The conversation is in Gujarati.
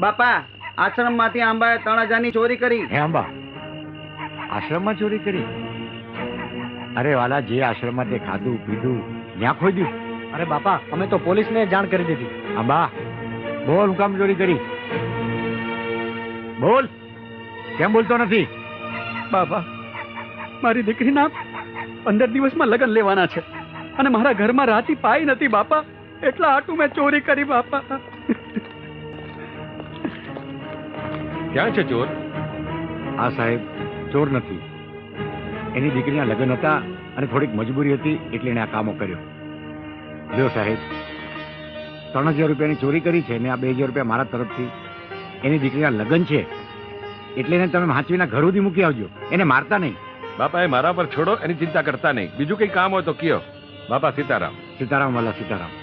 બાપા આશ્રમમાંથી આંબાએ ત્રણ હજારની ચોરી કરી. હે અંબા આશ્રમમાં ચોરી કરી? અરે વાલા જે આશ્રમમાં તે ખાધું પીધું ત્યાં ખોઈ દીધું? અરે બાપા અમે તો પોલીસને જાણ કરી દીધી. આંબા બોલ હું કામ ચોરી કરી? બોલ કેમ બોલતો નથી? બાપા મારી દીકરીના પંદર દિવસમાં લગ્ન લેવાના છે. અને મારા ઘરમાં રાતી પાઈ નથી બાપા. એટલા આટું મેં ચોરી કરી બાપા. ક્યાં છે ચોર? આ સાહેબ ચોર નથી. એની દીકરીના લગ્ન હતા અને થોડીક મજબૂરી હતી એટલે એને આ કામો કર્યો. જો સાહેબ ત્રણ હજાર રૂપિયાની ચોરી કરી છે ને આ બે હજાર રૂપિયા મારા તરફથી. એની દીકરીના લગ્ન છે એટલે એને તમે હાંચવીના ઘર સુધી મૂકી આવજો. એને મારતા નહીં. બાપા એ મારા પર છોડો એની ચિંતા કરતા નહીં. બીજું કઈ કામ હોય તો કયો. બાપા સીતારામ. સીતારામ વાલા સીતારામ.